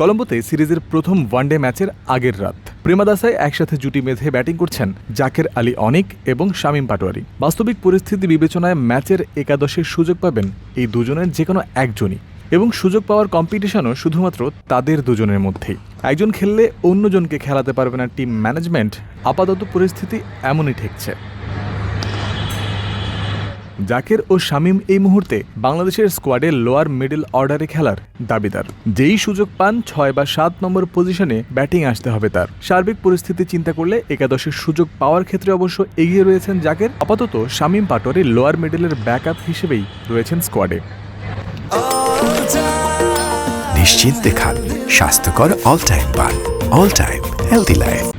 কলম্বোতে সিরিজের প্রথম ওয়ানডে ম্যাচের আগের রাত। প্রেমাদাসায় একসাথে জুটি বেঁধে ব্যাটিং করছেন জাকের আলী অনিক এবং শামীম পাটোয়ারি। বাস্তবিক পরিস্থিতি বিবেচনায় ম্যাচের একাদশের সুযোগ পাবেন এই দুজনের যে কোনো একজনই এবং সুযোগ পাওয়ার কম্পিটিশনও শুধুমাত্র তাদের দুজনের মধ্যেই। একজন খেললে অন্যজনকে খেলাতে পারবে না টিম ম্যানেজমেন্ট, আপাতত পরিস্থিতি এমনই ঠেকছে। জাকের ও শামীম এই মুহূর্তে বাংলাদেশের স্কোয়াডে লোয়ার মিডল অর্ডারে খেলার দাবিদার। যেই সুযোগ পান ছয় বা সাত নম্বর পজিশনে ব্যাটিং আসতে হবে তার। সার্বিক পরিস্থিতি চিন্তা করলে একাদশের সুযোগ পাওয়ার ক্ষেত্রে অবশ্য এগিয়ে রয়েছেন জাকের। আপাতত শামীম পাটোয়ারি লোয়ার মিডলের ব্যাকআপ হিসেবেই রয়েছেন স্কোয়াডে। নিশ্চিন্তে খান, স্বাস্থ্যকর অল টাইম পান অল টাইম হেলদি লাইফ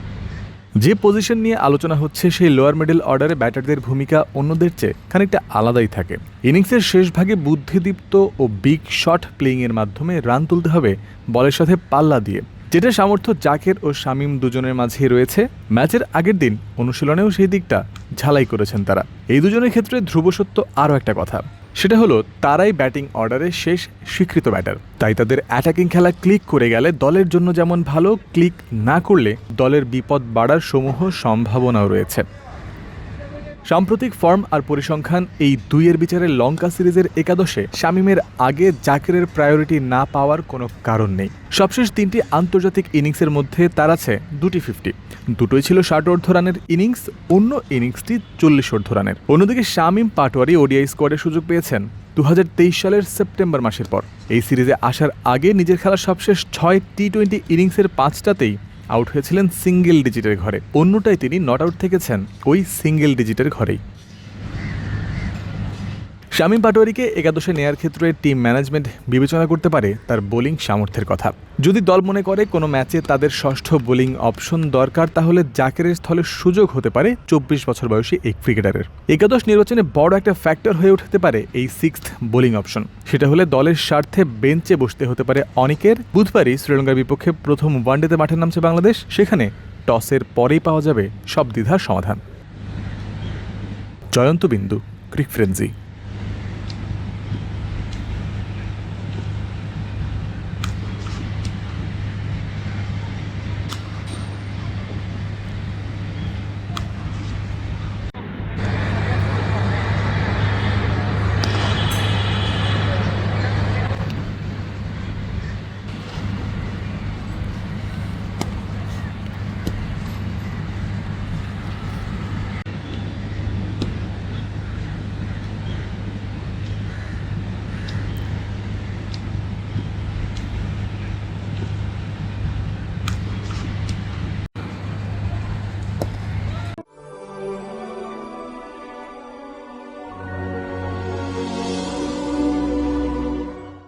যে পজিশন নিয়ে আলোচনা হচ্ছে, সেই লোয়ার মিডল অর্ডারে ব্যাটারদের ভূমিকা অন্যদের চেয়ে খানিকটা আলাদাই থাকে। ইনিংসের শেষ ভাগে বুদ্ধিদীপ্ত ও বিগ শট প্লেইংয়ের মাধ্যমে রান তুলতে হবে বলের সাথে পাল্লা দিয়ে। যেটা সামর্থ্য জাকের ও শামীম দুজনের মাঝেই রয়েছে। ম্যাচের আগের দিন অনুশীলনেও সেই দিকটা ঝালাই করেছেন তারা। এই দুজনের ক্ষেত্রে ধ্রুবসত্য আরও একটা কথা। সেটা হলো, তারাই ব্যাটিং অর্ডারে শেষ স্বীকৃত ব্যাটার। তাই তাদের অ্যাটাকিং খেলা ক্লিক করে গেলে দলের জন্য যেমন ভালো ক্লিক না করলে দলের বিপদ বাড়ার সমূহ সম্ভাবনাও রয়েছে। সাম্প্রতিক ফর্ম আর পরিসংখ্যান এই দুইয়ের বিচারে লঙ্কা সিরিজের একাদশে শামিমের আগে জাকিরের প্রায়োরিটি না পাওয়ার কোনো কারণ নেই। সবশেষ তিনটি আন্তর্জাতিক ইনিংসের মধ্যে তার আছে দুটি ফিফটি। দুটোই ছিল ষাট অর্ধ রানের ইনিংস, অন্য ইনিংসটি চল্লিশ অর্ধ রানের। অন্যদিকে শামিম পাটোয়ারি ওডিআই স্কোয়াডের সুযোগ পেয়েছেন দু হাজার তেইশ সালের সেপ্টেম্বর মাসের পর। এই সিরিজে আসার আগে নিজের খেলা সবশেষ ছয় টি টোয়েন্টি ইনিংসের পাঁচটাতেই আউট হয়েছিলেন সিঙ্গেল ডিজিটের ঘরে। অন্যটাই তিনি নট আউট থেকেছেন ওই সিঙ্গেল ডিজিটের ঘরেই। শামীম পাটোয়ারিকে একাদশে নেয়ার ক্ষেত্রে টিম ম্যানেজমেন্ট বিবেচনা করতে পারে তার বোলিং সামর্থ্যের কথা। যদি দল মনে করে কোনো ম্যাচে তাদের ষষ্ঠ বোলিং অপশন দরকার, তাহলে জাকেরের স্থলে সুযোগ হতে পারে চব্বিশ বছর বয়সী এই ক্রিকেটারের একাদশ নির্বাচনে বড় একটা ফ্যাক্টর হয়ে উঠতে পারে এই সিক্সথ বোলিং অপশন সেটা হলে দলের স্বার্থে বেঞ্চে বসতে হতে পারে অনেকের। বুধবারই শ্রীলঙ্কার বিপক্ষে প্রথম ওয়ানডেতে মাঠে নামছে বাংলাদেশ। সেখানে টসের পরেই পাওয়া যাবে সব দ্বিধার সমাধান। জয়ন্ত বিন্দু ক্রিক ফ্রেন্সি